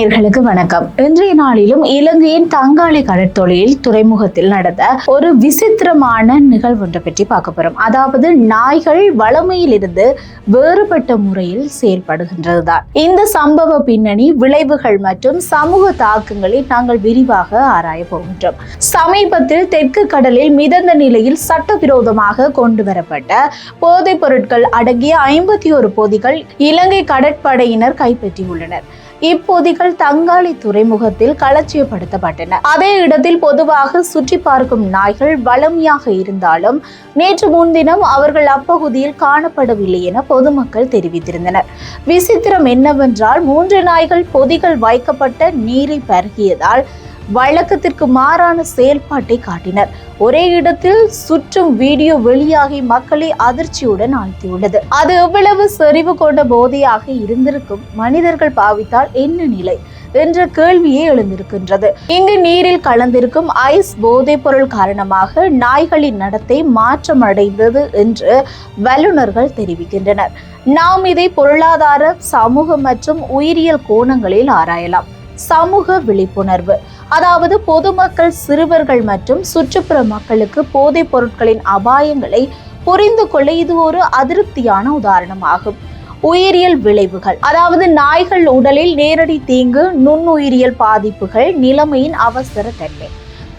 நேயர்களுக்கு வணக்கம். இன்றைய நாளிலும் இலங்கையின் தங்காளி கடற்தொழில் துறைமுகத்தில் நடந்த ஒரு விசித்திரமான நிகழ்வு ஒன்றை பற்றி பார்க்க போறோம். அதாவது நாய்கள் வளமையில் இருந்து வேறுபட்ட முறையில் செயல்படுகின்றதுதான். இந்த சம்பவ பின்னணி விளைவுகள் மற்றும் சமூக தாக்கங்களை நாங்கள் விரிவாக ஆராய போகின்றோம். சமீபத்தில் தெற்கு கடலில் மிதந்த நிலையில் சட்டவிரோதமாக கொண்டு வரப்பட்ட போதைப் பொருட்கள் அடங்கிய ஐம்பத்தி ஒரு பொதிகள் இலங்கை கடற்படையினர் கைப்பற்றியுள்ளனர். இப்பொதிகள் தங்காளி துறைமுகத்தில் களச்சியப்படுத்தப்பட்டன அதே இடத்தில் பொதுவாக சுற்றி பார்க்கும் நாய்கள் வளமையாக இருந்தாலும் நேற்று முன்தினம் அவர்கள் அப்பகுதியில் காணப்படவில்லை என பொதுமக்கள் தெரிவித்திருந்தனர். விசித்திரம் என்னவென்றால் மூன்று நாய்கள் பொதிகள் வைக்கப்பட்ட நீரை பருகியதால் வழக்கத்திற்கு மாறான செயல்பாட்டை காட்டினர். ஒரே இடத்தில் சுற்றும் வீடியோ வெளியாகி மக்களை அதிர்ச்சியுடன் ஆழ்த்தியுள்ளது. அது எவ்வளவு செறிவு கொண்ட போதையாக இருந்திருக்கும் மனிதர்கள் பாவித்தால் என்ன நிலை என்ற கேள்வியே எழுந்திருக்கின்றது. இங்கு நீரில் கலந்திருக்கும் ஐஸ் போதைப் பொருள் காரணமாக நாய்களின் நடத்தை மாற்றமடைந்தது என்று வல்லுநர்கள் தெரிவிக்கின்றனர். நாம் இதை பொருளாதார சமூக மற்றும் உயிரியல் கோணங்களில் ஆராயலாம். சமூக விழிப்புணர்வு. அதாவது பொதுமக்கள் சிறுவர்கள் மற்றும் சுற்றுப்புற மக்களுக்கு போதைப் பொருட்களின் அபாயங்களை புரிந்து கொள்ள இது ஒரு அதிருப்தியான உதாரணமாகும். உயிரியல் விளைவுகள். அதாவது நாய்கள் உடலில் நேரடி தீங்கு நுண்ணுயிரியல் பாதிப்புகள் நிலைமையின் அவசர தன்மை.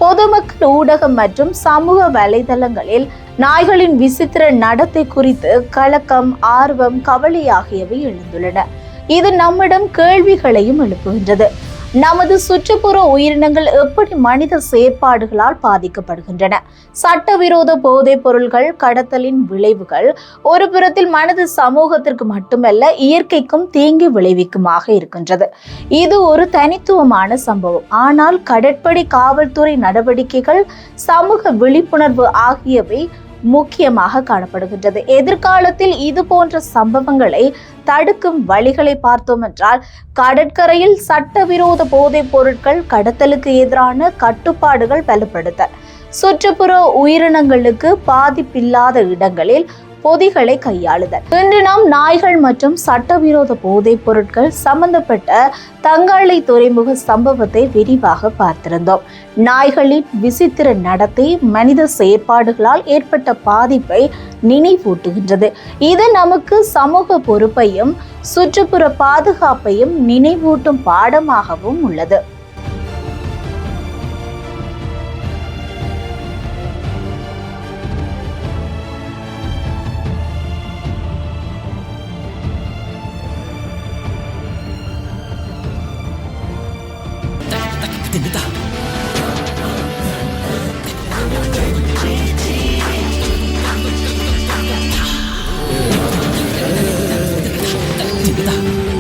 பொதுமக்கள் ஊடகம் மற்றும் சமூக வலைதளங்களில் நாய்களின் விசித்திர நடத்தை குறித்து கலக்கம் ஆர்வம் கவலை ஆகியவை எழுந்துள்ளன. இது நம்மிடம் கேள்விகளையும் எழுப்புகின்றது. நமது சுற்றுப்புற உயிரினங்கள் எப்படி மனித செயற்பாடுகளால் பாதிக்கப்படுகின்றன? சட்டவிரோத போதைப் பொருள்கள் கடத்தலின் விளைவுகள் ஒரு புறத்தில் மனித சமூகத்திற்கு மட்டுமல்ல இயற்கைக்கும் தீங்கு விளைவிக்குமாக இருக்கின்றது. இது ஒரு தனித்துவமான சம்பவம். ஆனால் கடற்படை காவல்துறை நடவடிக்கைகள் சமூக விழிப்புணர்வு ஆகியவை முக்கியமாக காணப்படுகின்றது. எதிர்காலத்தில் இது போன்ற சம்பவங்களை தடுக்கும் வழிகளை பார்த்தோம் என்றால் கடற்கரையில் சட்டவிரோத போதைப் பொருட்கள் கடத்தலுக்கு எதிரான கட்டுப்பாடுகள் பலப்படுத்தல் சுற்றுப்புற உயிரினங்களுக்கு பாதிப்பில்லாத இடங்களில் பொதிகளை கையாளுதல். இன்று நாம் நாய்கள் மற்றும் சட்டவிரோத போதைப் பொருட்கள் சம்பந்தப்பட்ட தங்காளி துறைமுக சம்பவத்தை விரிவாக பார்த்திருந்தோம். நாய்களின் விசித்திர நடத்தை மனித செயற்பாடுகளால் ஏற்பட்ட பாதிப்பை நினைவூட்டுகின்றது. இது நமக்கு சமூக பொறுப்பையும் சுற்றுப்புற பாதுகாப்பையும் நினைவூட்டும் பாடமாகவும் உள்ளது. 你的。